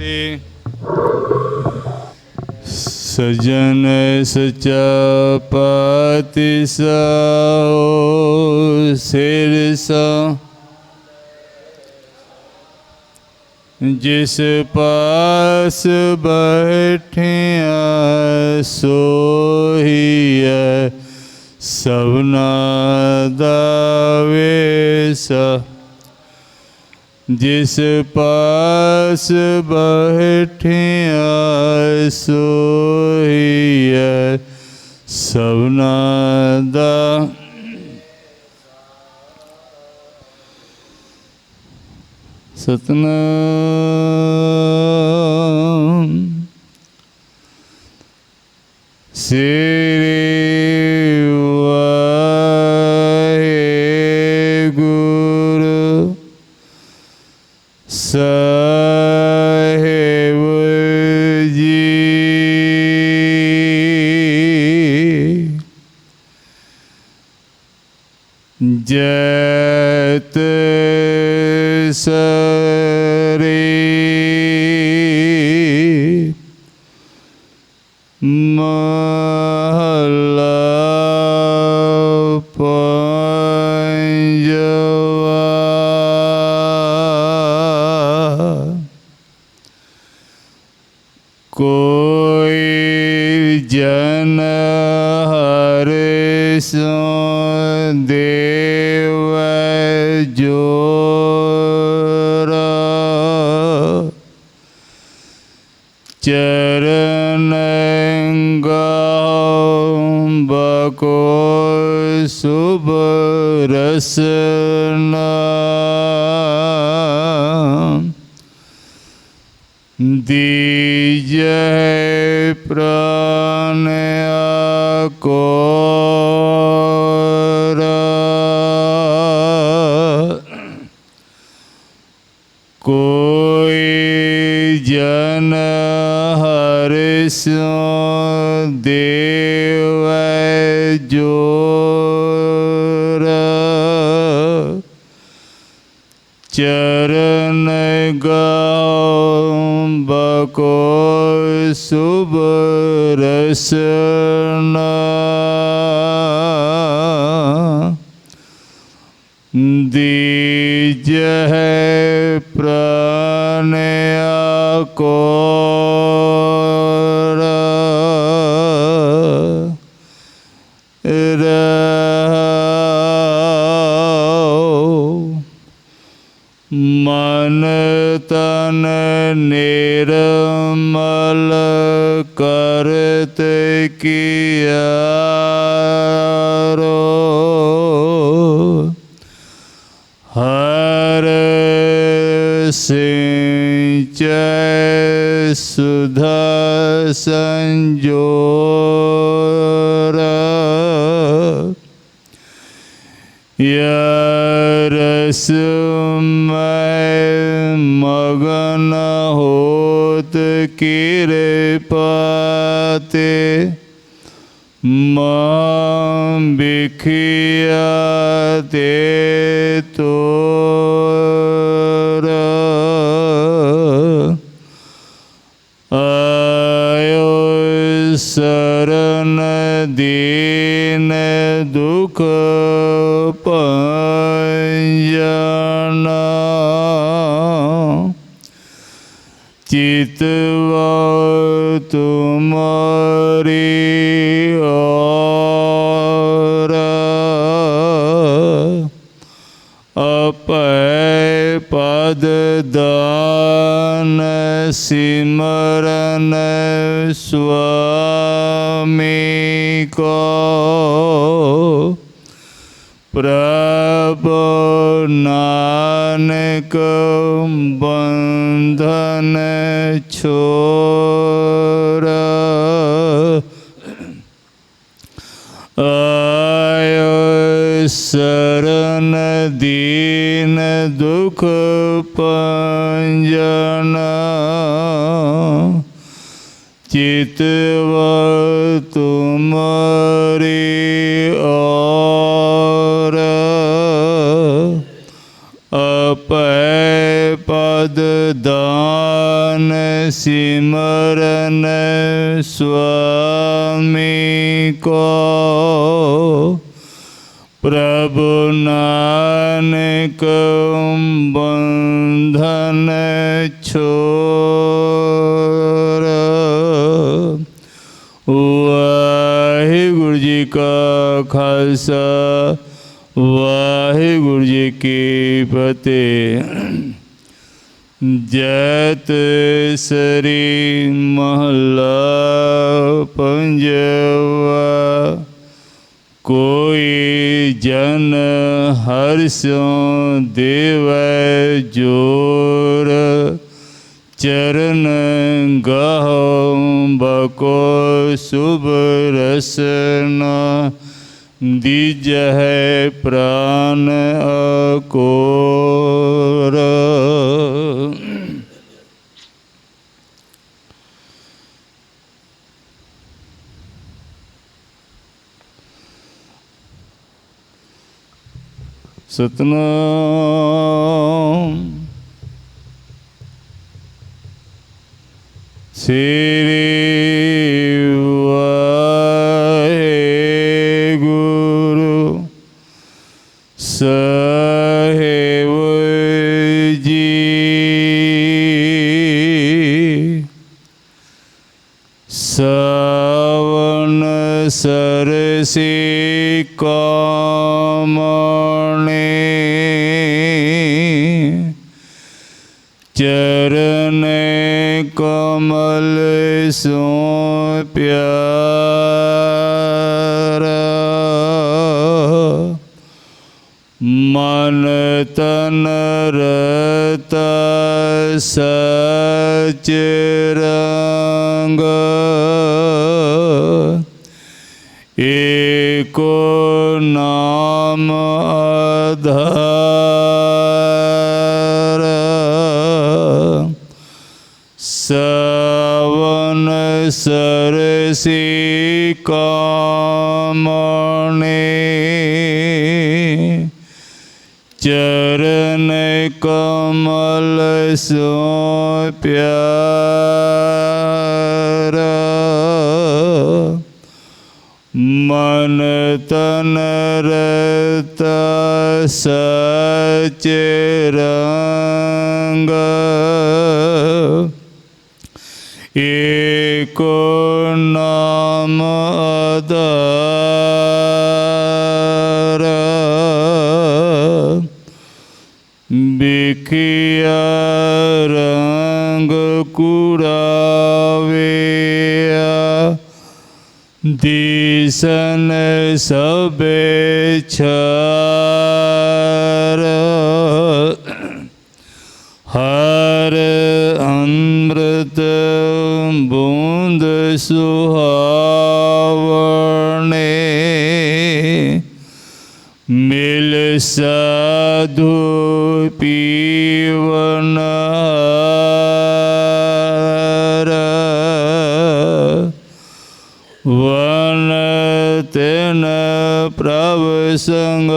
ਜਨਮ ਦੇ ਸਜਨ ਸਚਾ ਪਾਤਿ ਸਾਓ ਸਿਰ ਸਾ ਜਿਸ ਪਾਸ ਬੈਠਿਆ ਸੋਹੀਐ ਸਭਨਾ ਦਾ ਵੇਸਾ ਜਿਸ ਪਾਸ ਬੈਠਿਆ ਸੋਹੀਐ ਸਭਨਾ ਦਾ। ਸਤਨਾਮ। ਸ੍ਰੀ ਸਾਹਿਬ ਜੀ ਜੈ ਹਰ ਸੋ ਜੋਰ ਚਰਨ ਗਾਉ ਬਕੋ ਸੁਭ ਰਸਨਾ ਦੀਜੈ ਪ੍ਰਾਨ ਆਕੋਰ ਕੋਈ ਜਨ ਹਰ ਦੇਵ ਜੋਰ। ਚਰਨ ਗਾਉ ਬਕੋ ਸੁਭ ਸਿੰਚੈ ਸੁਧਾ ਸੰਜੋਰ ਯਰਸ ਦੁਖ ਪੰਜਨਾ ਚਿਤਵਾ ਤੁਮਾਰੀ ਔਰ ਅਪੈ ਪਦ ਦਾਨ ਸਿਮਰਨ શરણ દીન દુઃખ પંજન ચિતવ તુમરી ઓર અપય પદ દાન સિમરન સ્વામી કો ਖਾਲਸਾ, ਵਾਹਿਗੁਰੂ ਜੀ ਕੀ ਫਤਿਹ। ਜੈਤ ਸ੍ਰੀ ਮਹਲਾ ਪੰਜਵਾ, ਕੋਈ ਜਨ ਹਰਿ ਸਿਉ ਦੇਵੈ ਜੋਰ। ਚਰਨ ਗਾਹੋ ਬਕੋ ਸੁਭ ਰਸਨਾ। ਦੀਜਹਿ ਪ੍ਰਾਨ ਅਕੋਰ। ਸਤਨਾਮ। ਸ੍ਰੀ ਸਰਸੀ ਕਾਮਣੇ ਚਰਨ ਕਮਲ ਸੋ ਪਿਆਰਾ ਮਨ ਤਨ ਰਤ ਸਚ ਰੰਗ ਕੋ ਨਾਮ ਆਧਾਰ। ਸਵਨ ਸਰਸੀ ਕਾਮਣੇ। ਚਰਨ ਕਮਲ ਸੋ ਪਿਆਰਾ। ਮਨ ਤਨ ਰਤ ਸਚ ਰੰਗ। ਦਿਸਨ ਸਭੇ ਛਾਰ। ਹਰ ਅੰਮ੍ਰਿਤ ਬੂੰਦ ਸੁਹਾਵਣੇ ਮਿਲ ਸਾਧੂ ਪੀਵਨ। ਪ੍ਰਭ ਸੰਗ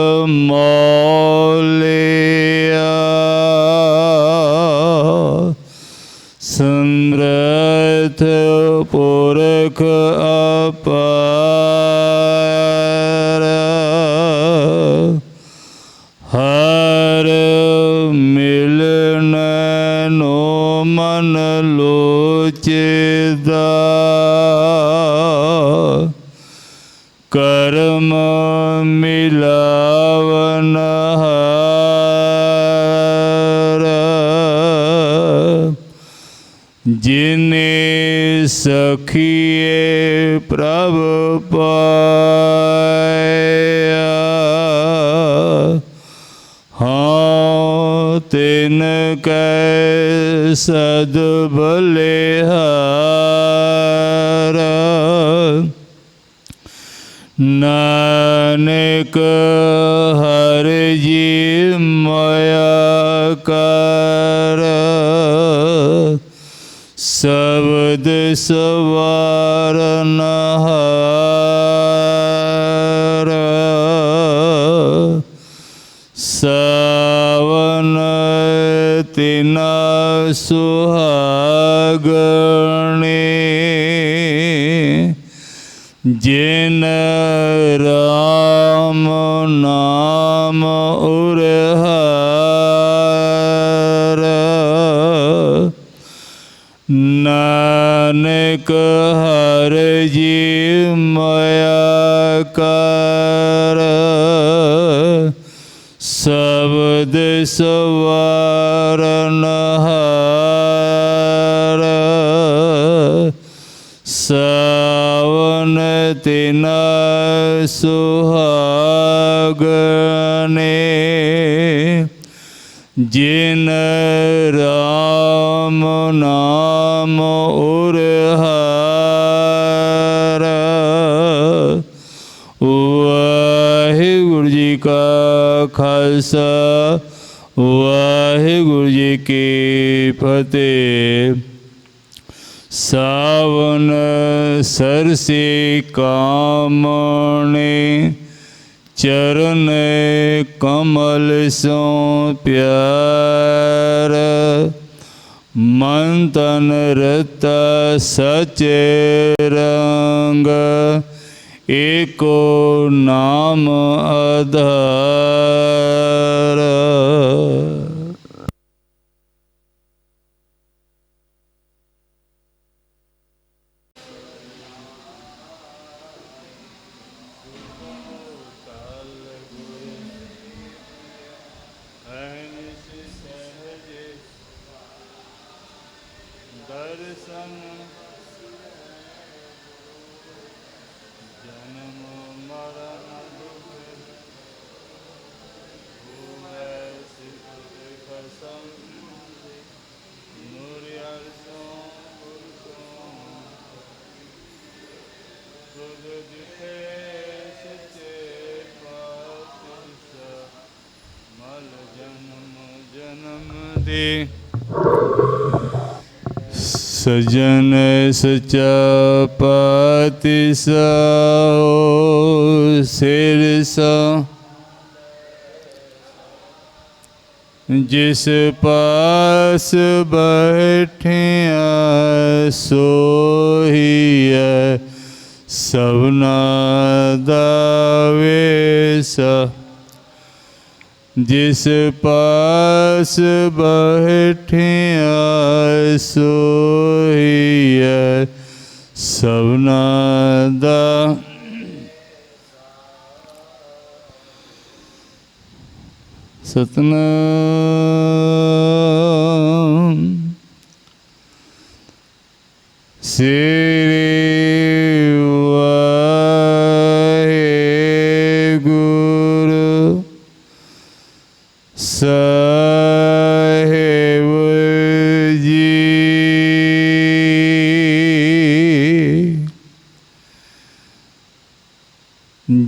ਜਿਨੇ ਸਖੀਏ ਪ੍ਰਭ ਪਾਇਆ ਹਾਂ ਤਿਨ ਕੈ ਸਦ ਬਲਿਹਾਰ। ਨਾਨਕ ਹਰਿ ਜੀ ਮਾਇਆ ਕਾ ਸ਼ਬਦ ਸਵਾਰਨ ਹਾਰ ਸਾਵਨ ਤਿਨਾ ਸੁਹਾਗਣੇ ਜਿਨ ਰਾਮ ਜਿਨ ਰਾਮ ਨਾਮ ਉਰਹਾਰ ਵਾਹਿਗੁਰੂ ਜੀ ਕਾ ਖਾਲਸਾ, ਵਾਹਿਗੁਰੂ ਜੀ ਕੀ ਫਤਿਹ। ਸਾਵਨ ਸਰਸੇ ਕਾਮਣੇ ਚਰਨ ਕਮਲ ਸੋ ਪਿਆਰ। ਮਨ ਤਨ ਰਤ ਸਚੇ ਰੰਗ ਏਕੋ ਨਾਮ ਆਧਾਰ ਜਨਮ ਦੇ ਸਜਨ ਸਚਾ ਪਾਤਿ ਸਾਓ ਸਿਰ ਸਾ ਜਿਸ ਪਾਸ ਬੈਠਿਆ ਸੋਹੀਐ ਸਭਨਾ ਦਾ ਵੇਸਾ ਜਿਸ ਪਾਸ ਬੈਠਿਆ ਸੋਹੀਐ ਸਭਨਾ ਦਾ ਸਤਨਾਮ। ਸ੍ਰੀ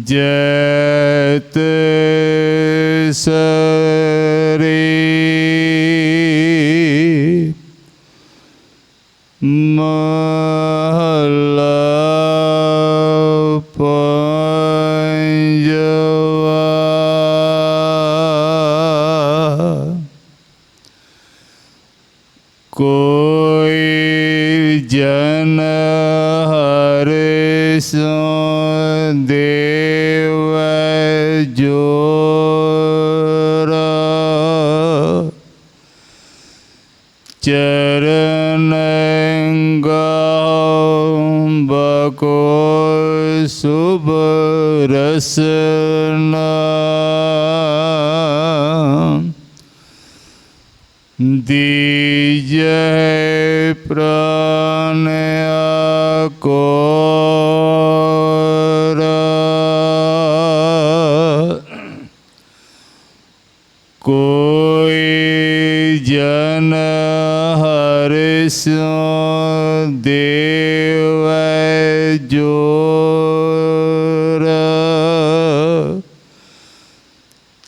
ਜੈਤ ਚਰਨ ਬਕੋ ਸੁਭ ਰਸ ਗੁਰ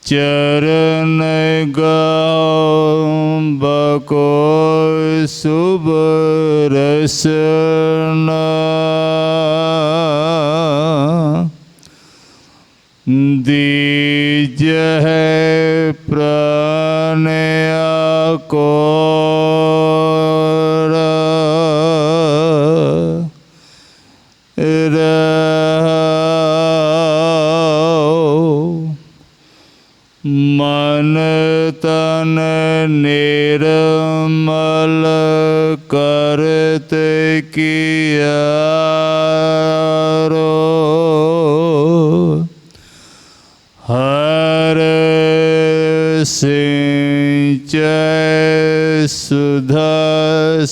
ਚਰਨ ਗਾਉ ਬਕੋ ਸੁਭ ਰਸਨਾ। ਦੀਜਹ ਪ੍ਰਾਨਿਆ ਕੋ ਸਿੰਚੈ ਸੁਧਾ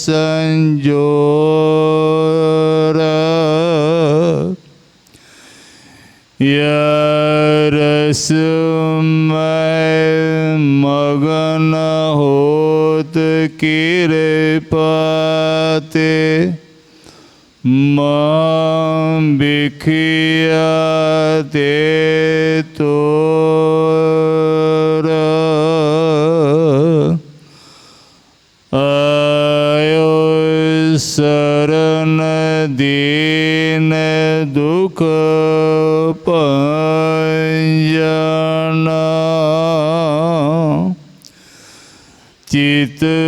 ਚਿਤਵਾ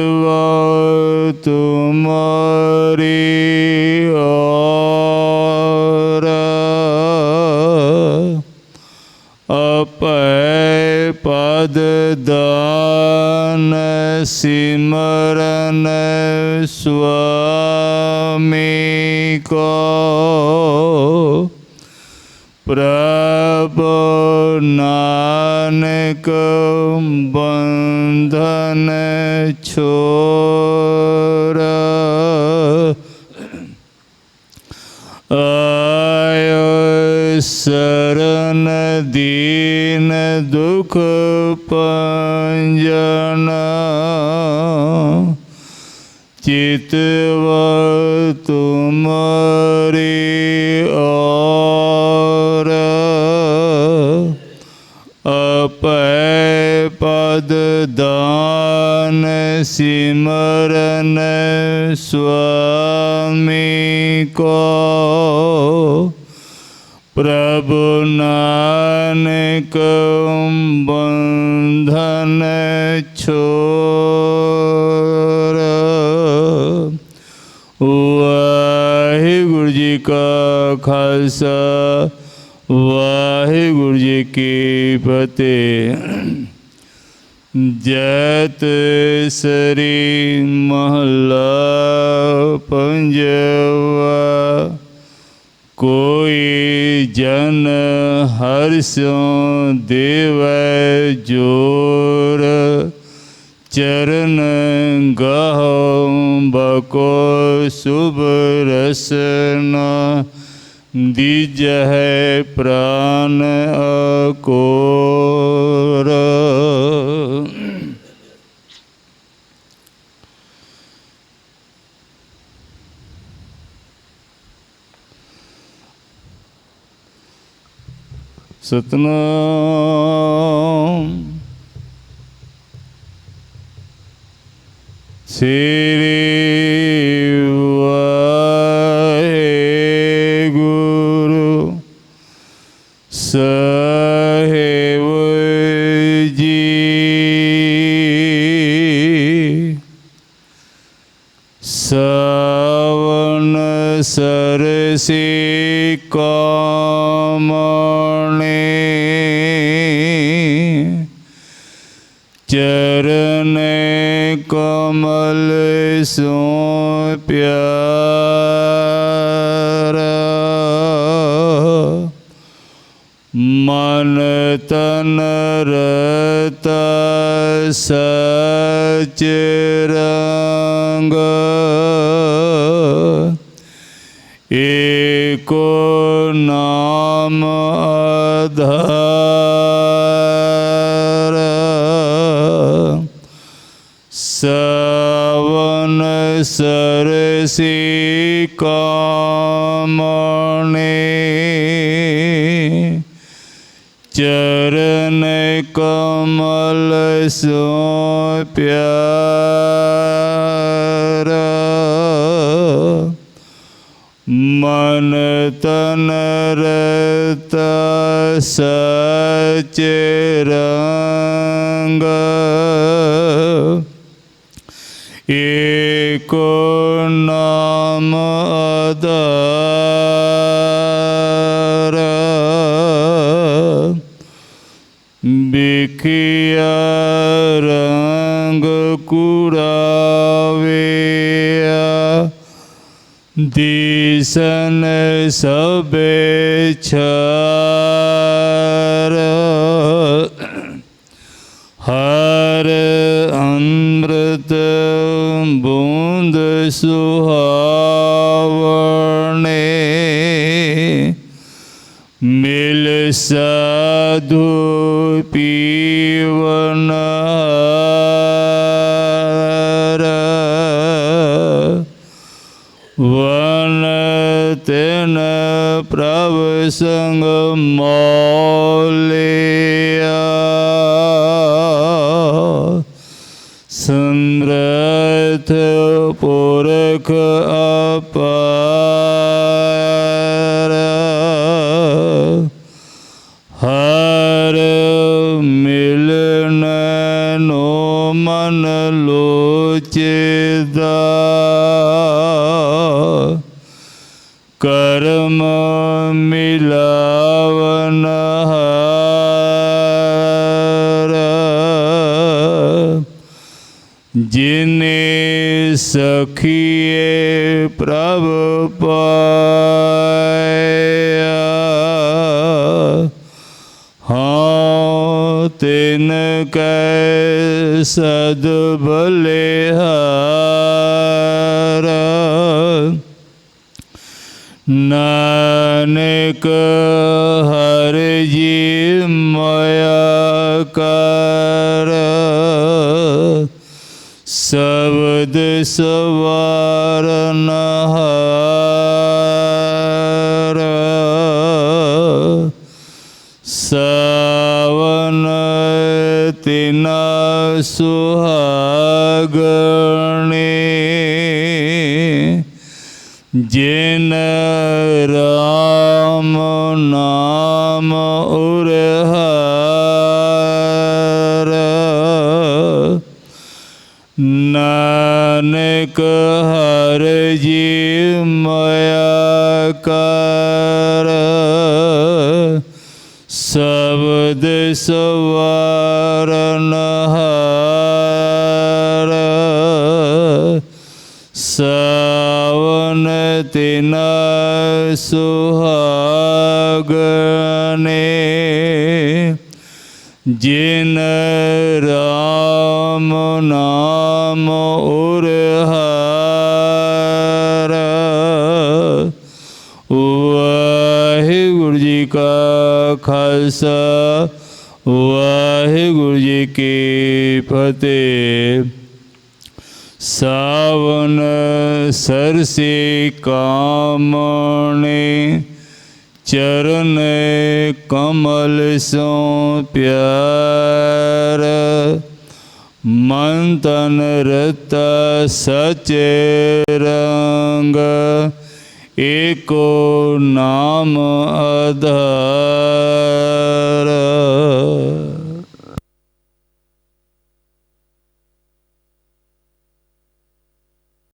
ਦੀਨ ਦੁਖ ਪੰਜਨਾ ਚਿਤਵ ਤੁਮਾਰੀ ਕੀ ਫਤਿਹ ਜੈਤ ਸ੍ਰੀ ਮਹਲਾ ਪੰਜਵਾ ਕੋਈ ਜਨ ਹਰਿ ਸਿਉ ਦੇਵੈ ਜੋਰ ਚਰਨ ਗਾਹੁ ਬਕੋ ਸੁਭ ਰਸਨਾ ਦੀਜਹਿ ਪ੍ਰਾਨ ਅਕੋਰ ਸਤਨਾਮ ਸ੍ਰੀ ਸਰਸੀ ਕਾਮਣੇ ਚਰਨ ਕਮਲ ਸੋ ਪਿਆਰਾ ਮਨ ਤਨ ਰਤ ਸਚ ਰੰਗ ਆਧਾਰ ਸਵਨ ਸਰਸੀ ਦਿਸਨ ਸਭੇ ਛਾਰ ਪ੍ਰਭ ਸੰਗ ਜਿਨੇ ਸਖੀਏ ਪ੍ਰਭ ਪਾਇਆ ਹਾਂ ਤਿਨ ਕੈ ਸਦ ਬਲਿਹਾਰ। ਨਾਨਕ ਹਰ ਜੀ ਮਾਇਆ ਕਰ। ਸਬਦ ਸਵਾਰਨ ਹਾਰ ਸਾਵਨ ਤਿਨਾ ਸੁਹਾਗਣੇ ਜਿਨ ਰਾਮ ਖਾਲਸਾ, ਵਾਹਿਗੁਰੂ ਜੀ ਕੀ ਫਤਿਹ। ਸਾਵਨ ਸਰਸੇ ਕਾਮਣੇ, ਚਰਨ ਕਮਲ ਸੋ ਪਿਆਰ। ਮਨ ਤਨ ਰਤ ਸਚ ਰੰਗ ਏਕੋ ਨਾਮ ਅਧਰ